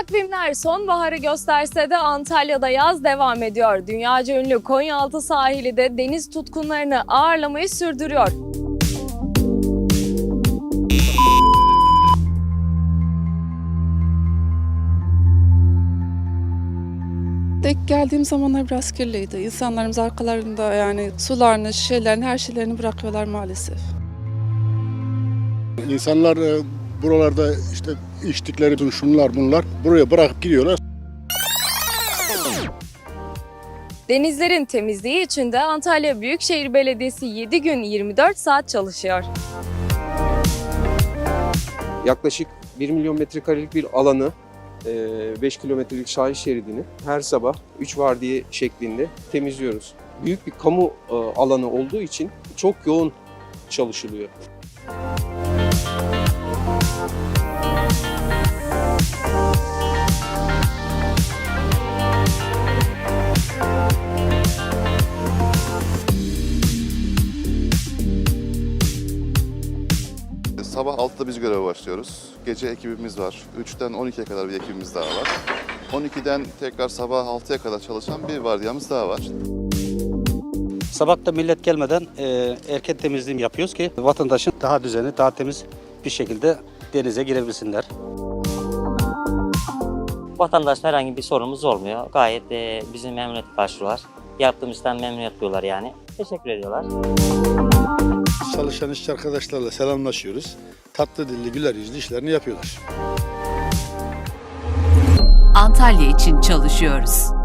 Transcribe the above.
Takvimler sonbaharı gösterse de Antalya'da yaz devam ediyor. Dünyaca ünlü Konyaaltı sahili de deniz tutkunlarını ağırlamayı sürdürüyor. İlk geldiğim zamanlar biraz kirliydi. İnsanlarımız arkalarında yani sularını, şişelerini, her şeylerini bırakıyorlar maalesef. İnsanlar e, buralarda içtikleri şunlar bunlar buraya bırakıp gidiyorlar. Denizlerin temizliği için de Antalya Büyükşehir Belediyesi 7 gün 24 saat çalışıyor. yaklaşık 1 milyon metrekarelik bir alanı, 5 kilometrelik sahil şeridini her sabah 3 vardiya şeklinde temizliyoruz. Büyük bir kamu e, alanı olduğu için çok yoğun çalışılıyor. Sabah 6'da biz göreve başlıyoruz. Gece ekibimiz var. 3'ten 12'ye kadar bir ekibimiz daha var. 12'den tekrar sabah 6'ya kadar çalışan bir vardiyamız daha var. Sabah da millet gelmeden e, erken temizliğim yapıyoruz ki vatandaşın daha düzenli, daha temiz bir şekilde denize girebilsinler. Vatandaşla herhangi bir sorunumuz olmuyor. Gayet e, bizi memnuniyet karşılıyorlar. Yaptığımız işten memnuniyet duyuyorlar yani. Teşekkür ediyorlar. Çalışan işçi arkadaşlarla selamlaşıyoruz. Tatlı dilli güler yüzlü işlerini yapıyorlar. Antalya için çalışıyoruz.